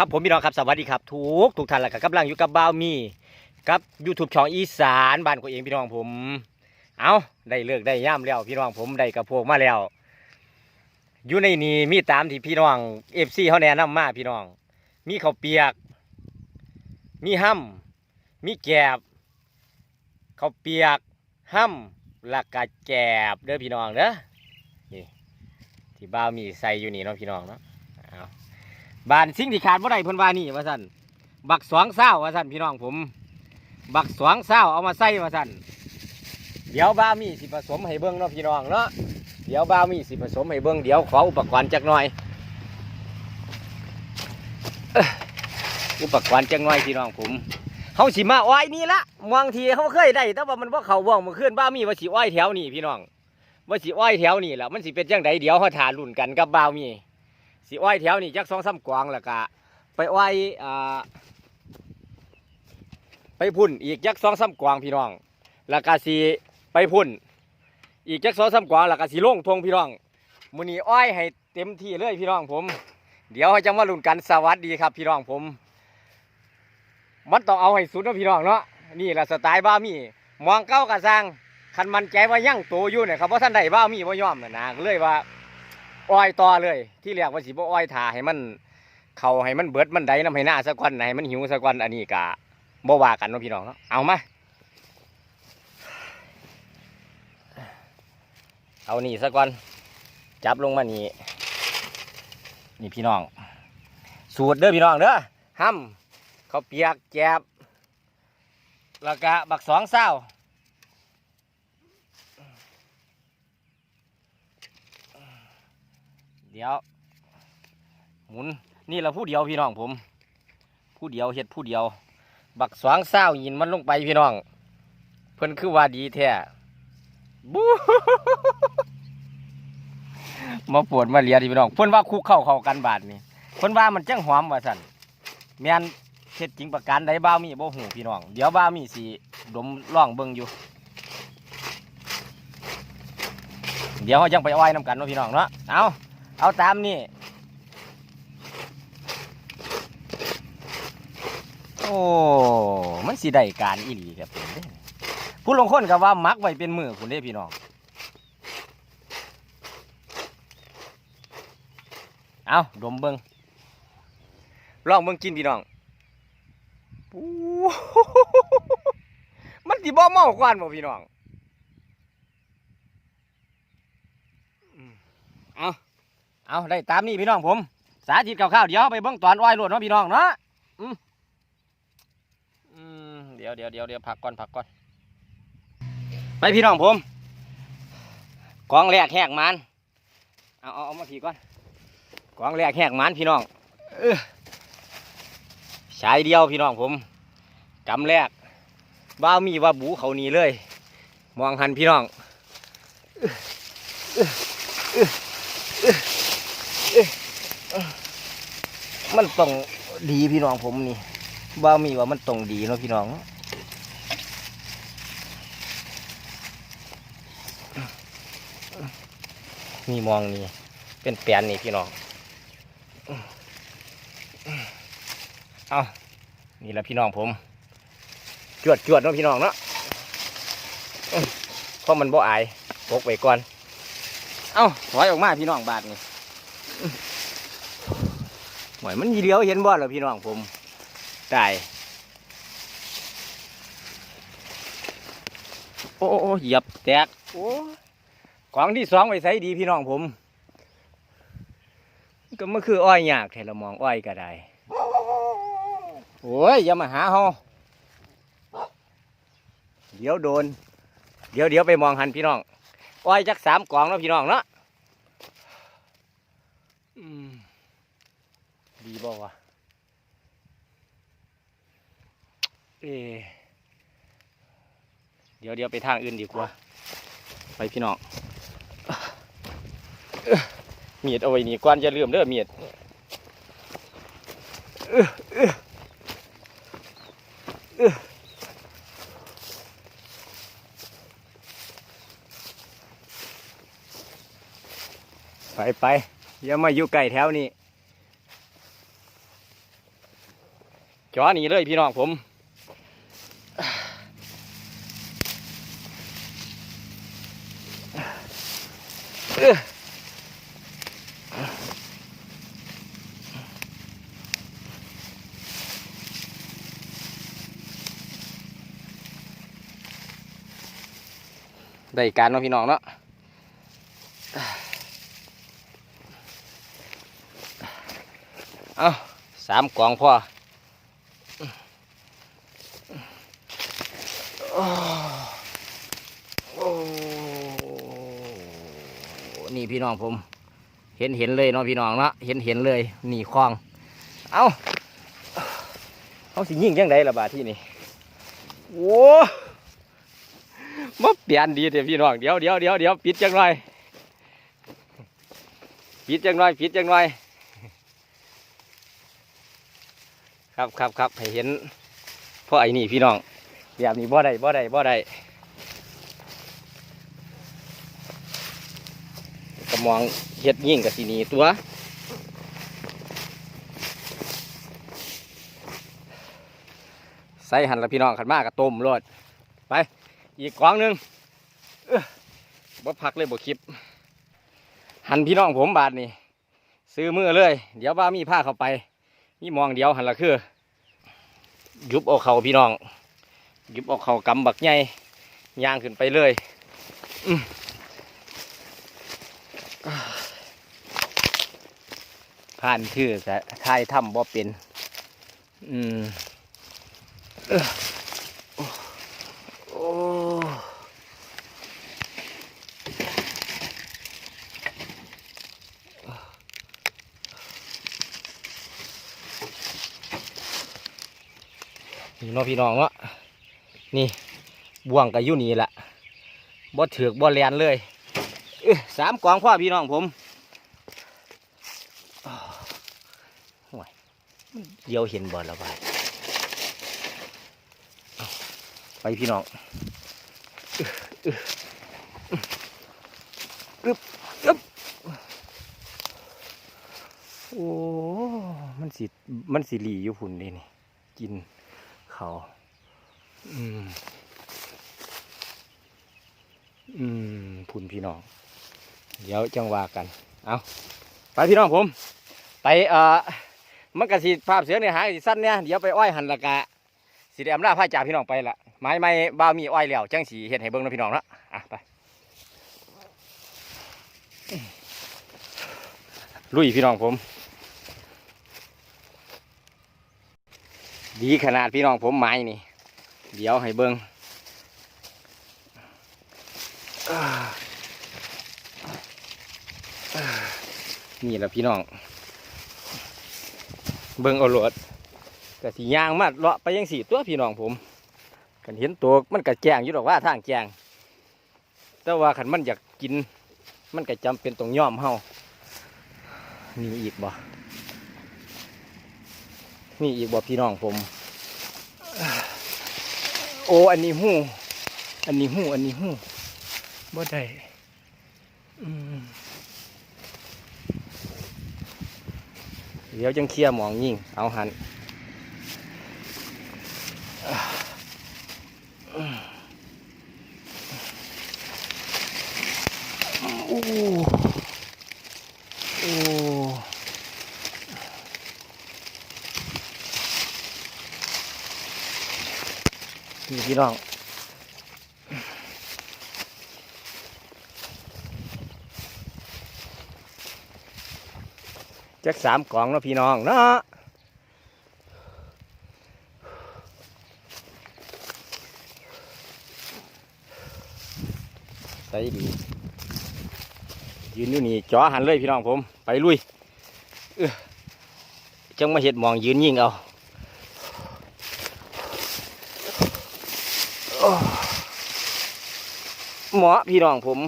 ครับผมพี่น้องครับสวัสดีครับทุกทุกท่านแหละครับกำลังอยู่กับบ่าวมีกับยูทูบช่องอีสานบ้านของเองพี่น้องผม เอาได้เลิกได้ย่ำแล้วพี่น้องผมได้กระโพกมาแล้วอยู่ในนี้มีตามที่พี่น้องเอฟซีเขาแนะนำมาพี่น้อง มีข้าวเปียก มีห้ำมีแกบข้าวเปียกห้ำและกกะแกบเด้อพี่น้องเด้อนี่ที่บ่าวมีใส่อยู่นี่เนาะพี่น้องเนาะ บานสิ่งที่ขาดบ่ได้เพิ่นว่านี่ว่าซั่นบักสวงเศร้าว่าซั่นพี่น้องผม บักสวงเศร้าเอามาใส่ว่าซั่นเดี๋ยวบ้ามีสิผสมให้เบิ่งเนาะพี่น้องเนาะเดี๋ยวบ้ามีสิผสมให้เบิ่งเดี๋ยวขออุปกรณ์จักหน่อย อุปกรณ์จักหน่อยพี่น้องผมเฮาสิมาอ้อยนี่ละบางทีเขาเคยได้ แต่ว่ามันบ่เขาบ่เมื่อคืนบ้ามีว่าสิอ้อยแถวนี้พี่น้องว่าสิอ้อยแถวนี้แหละมันสิเป็นจังไดเดี๋ยวเฮาถารุ่นกันกับบ้ามี สิอ้อยแถวนี่จักสองสากวางแล้วก็ไปอ้อยอ่าไปพุ่นอีกจักสองสากวางพี่น้อง แล้วก็สิไปพุ่น อีกจักสองสากวางแล้วก็สิลงทงพี่น้องมือนีอ้อยให้เต็มที่เลยพี่น้องผม เดี๋ยวเราจะมาลุ้นกันสวัสดีครับ พี่น้องผม มันต้องเอาให้สุดนะพี่น้องเนาะนี่แหละสไตล์บ้ามีมองเก้ากระซังคันมันใจว่ายั่งโตอยู่เนี่ยครับเพราะท่านใดบ้ามีว่ายอมน่ะนะเลยว่า อ้อยต่อเลย ที่เรียกว่าสิบ่อ้อยถาให้มันเขาให้มันเบิดมันได้น้ำให้หน้าสักวันให้มันหิวสักวันอันนี้กะบ่ว่ากันเนาะพี่น้องเนาะเอามาเอานี่สักวันจับลงมานี่นี่พี่น้อง สูตรเด้อพี่น้องเด้อห้ำข้าเปียกแจบแล้วก็บักสองเศร้า ดี๋ยว หมุนนี่เราผู้เดียวพี่น้องผม ผู้เดียวเฮ็ดผู้เดียว บักสวางเศร้ายินมันลงไปพี่น้อง เพิ่นคือว่าดีแท้บู๊มาปวดมาเลียที่พี่น้องเพิ่นว่าคุกเข้าเข้ากันบาดนี่เพิ่นว่ามันจังหอมว่าสั่นแมนเฮ็ดจริงประการใดบ้ามีบ่หูพี่น้อง เดี๋ยวบ้ามีสิดมล่องเบิ่งอยู่ เดี๋ยวเราจังไปอ้อยน้ำกันเนาะพี่น้องเนาะเอา เอาตามนี่ โอ้ มันสิได้การอีหลีครับผมผู้ลงคนกับว่ามักไว้เป็นมือคุณเด้พี่น้อง เอาดมเบิงลองเบิงกินพี่น้องมันสิบ่เมากวนบ่พี่น้อง เอา เอาได้ตามนี้พี่น้องผม สาธิตคร่าวๆเดี๋ยวไปเบิ้งตอนอ้อยรวดเนาะพี่น้องเนาะอืมเดี๋ยวเดี๋ยวเดี๋ยวเดี๋ยวพักก่อนพักก่อนไปพี่น้องผมกองแรกแหกมันเอาเอาเอามาผีก่อนกองแรกแหกมันพี่น้องเออสายเดียวพี่น้องผมกำแรกบ้ามีว่าบูเขานีเลย มองหันพี่น้อง มันต้องดีพี่น้องผมนี่บ้ามีว่ามันต้องดีเนาะพี่น้องมีมองนี่เป็นแปลนนี่พี่น้องเอานี่แหละพี่น้องผม จวดจวดเนาะพี่น้องเนาะเพราะมันบ่อายปกไว้ก่อน เอาถอยออกมาพี่น้องบาทนี่ วยมันยีเลี้ยวเห็นบ่เหรอพี่น้องผมได้โอ้โอ้โอ้เหยียบแตกโอ้ของที่สองไปใส่ดีพี่น้องผม ก็มันคืออ้อยยากแทละมองอ้อยก็ได้โอ้ยอย่ามาหาเฮาเดี๋ยวโดน เดี๋ยวเดี๋ยวไปมองหันพี่น้องอ้อยจักสามกล่องเนาะพี่น้องเนาะอืมดี บ่วะเอเดี๋ยวเดี๋ยวไปทางอื่นดีกว่า ไปพี่น้องเมียดเอาไว้นี่ก่อนจะลืมเด้อเมียดไปไปอย่ามาอยู่ไก่แถวนี้ จอนี่เลยพี่น้องผมเออได้การเนาะพี่น้องเนาะเอาสามกล่องพอโอ้โอ้นี่ พี่น้องผม เห็นเห็นเลยเนาะพี่น้องเนาะเห็นเห็นเลยหนีคลอง เอาเขาสิยิ่งยังไงละบาดที่นี่โว้มาเปลี่ยนดีเถอะพี่น้องเดี๋ยวเดี๋ยวเดี๋ยวเดี๋ยวปิดจังหน่อยปิดจังหน่อยปิดจังหน่อยครับครับครับให้เห็นพ่อไอ้นี่พี่น้องแบบนี้บ่ได้บ่ได้บ่ได้ กระมองเฮ็ดยิ่งกับสีนีตัวใส่หันละพี่น้องขันมากกับต้มรดไป อีกกล่องหนึ่งบ่พักเลยบ่คลิป หันพี่น้องผมบาทนี่ซื้อมือเลย เดี๋ยวบ้ามีผ้าเข้าไป นี่มองเดียวหันละคือ ยุบเอาเขาพี่น้อง ยุบเอาเขากำบักใหญ่ย่างขึ้นไปเลย อืม ผ่านคือแต่ทายถ้ำบ่เป็น อืมเออโอ้โอ้นี่เน้องพี่น้องเนาะนี่บ่วงกับยู่นี่แหละบ่ถือกบ่แลนเลยเออสามกองพ่อพี่น้องผมอ้าวห่วยมัน เดียวเห็นบ่ละบาดเอาไปพี่น้องอึบอึบอึ๊บโอ้ มันสิมันสิหลีอยู่พุ่นเลยนี่ กินเขา อืม อืมพุ่นพี่น้อง เดี๋ยวจังว่ากัน เอาไปพี่น้องผม ไป เอ่อ มันกระสีภาพเสือเนี่ยหายสิสั้นเนี่ยเดี๋ยวไปอ้อยหันละกะสีแดงล่าผ้าจ่าพี่น้องไปละไม้ไม้บ้าวมีอ้อยแล้วจังสีเห็ดให้เบิ้งนะพี่น้องนะอะไปลุยพี่น้องผม ดีขนาดพี่น้องผมไม้นี่ เดี๋ยวให้เบิ้งอ่าอ่านี่แหละพี่น้อง เบิ้งเอาหลดกะสียางมาเลาะไปยังสี่ตัวพี่น้องผมกันเห็นตัวมันกะแจงอยู่ดอกว่าทางแจงแต่ว่าขันมันอยากกิน มันก็จำเป็นต้องย่อมเฮานี่อีกบ่นี่อีกบ่พี่น้องผม โอ้อันนี้หูอันนี้หูอันนี้หูบ่ได้อืม เดี๋ยวจังเคลียร์หมองยิ่ง เอาหันโอ้โอ้พี่น้อง จักสามกล่องเนาะพี่น้องเนาะใส่ดียืนอยู่นี่จ่อหันเลยพี่น้องผม ไปลุยเจังมาเห็ดหมองยืนยิงเอาโอ้หมอพี่น้องผม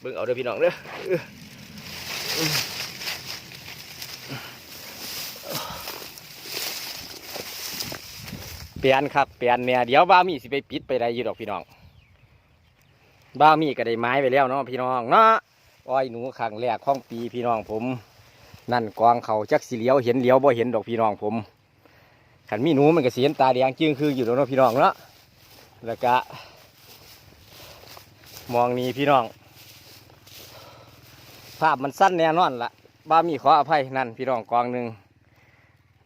เบิ่งเอาเด้อพี่น้องเด้อ เปลี่ยนครับเปลี่ยนเนี่ยเดี๋ยวบ้ามีสิไปปิดไปได้ยี่ดอกพี่น้องบ้ามีก็ได้ไม้ไปแล้วเนาะพี่น้องเนาะอ้อยหนูขังแรกของปีพี่น้องผม นั่นกองเขาจักสีเหลียวเห็นเหลียวบ่เห็นดอกพี่น้องผมขันมีหนูมันก็เสียนตาแดงจึงคืออยู่แล้วเนาะพี่น้องเนาะแล้วก็มองนี่พี่น้อง ภาพมันสั้นแน่นอนละบ้ามีขออภัยนั่นพี่น้องกองหนึ่ง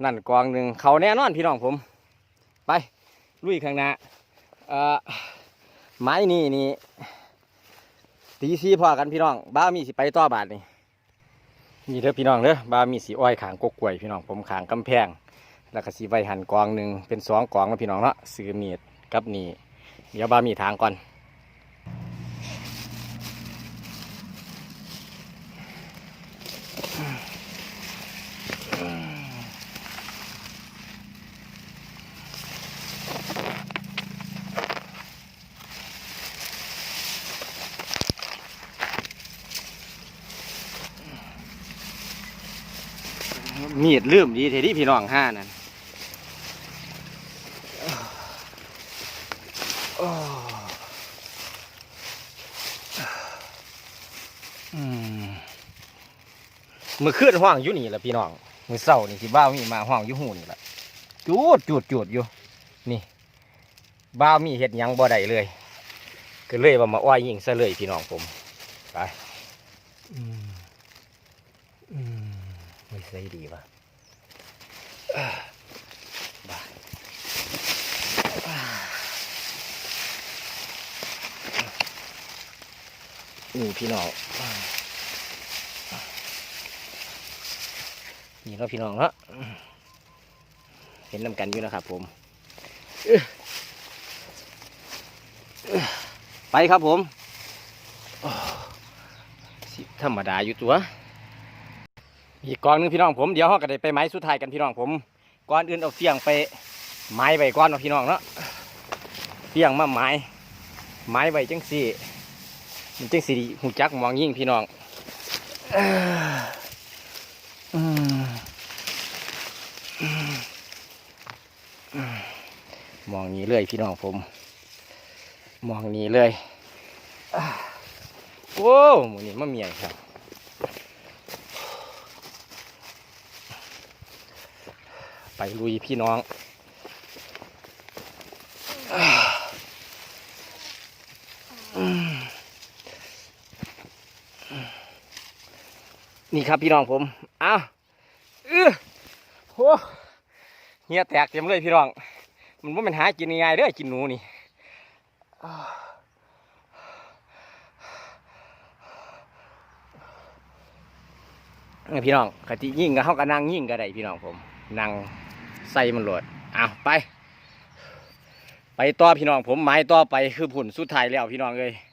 นั่นกองหนึ่งเขาแน่นอนพี่น้องผม ไปลุยข้างหน้าไม้นี่นี่ตีซีพอกันพี่น้องบ้ามีสิไปต่อบาทนี่นี่เด้อพี่น้องเด้อบ้ามีสีอ้อยขางกกกล้วยพี่น้องผมขางกำแพง แล้วก็สีใบหั่นกองหนึ่งเป็นสองกองแล้วพี่น้องเนาะซื้อมีดกับนี่เดี๋ยวบ้ามีทางก่อน มีดลืมดีเทที่พี่น้องห้านั่นโอ้อืมมือขึ้นห้องอยู่นี่แหละพี่น้อง มือเศร้านี่ที่บ้าวมีมาห้องอยู่หูนี่แหละจูดจูดจูดอยู่ นี่ บ้าวมีเห็ดหยังบ่ได้เลย ก็เลยว่ามาอ้อยยิงซะเลยพี่น้องผม ไปอืมอืม ไม่ใช่ดีวะบ้านี่พี่น้องนี่เราพี่น้องเนาะเห็นนำกันอยู่นะครับผมไปครับผมธรรมดาอยู่ตัว อีกกองหนึงพี่น้องผมเดี๋ยวเขาก็ได้ไปไม้สุดท้ายกันพี่น้องผมก่อนอื่นเอาเสียงไปไม้ไว้ก่อนเนาะพี่น้องเนาะเสียงมาไม้ไม้ไว้จังสี่มันจังสี่หูจักมองยิ่งพี่น้องมองนี้เลยพี่น้องผม มองนี้เลยโอ้หมูนี่มะเมียครับ ไป ลุยพี่น้อง นี่ครับพี่น้องผมอ้าวเออโหเฮียแตกเต็มเลยพี่น้อง มันว่ามันหากินง่ายเด้อกินหนูนี่อ้าวนี่พี่น้องกะทิยิ่งก็เขาก็นั่งยิ่งก็ได้พี่น้องผมนั่ง ใส่มันโหลดอ้าวไป ไปต่อพี่น้องผมไม้ต่อไปคือผุนสุดท้ายแล้วพี่น้องเลย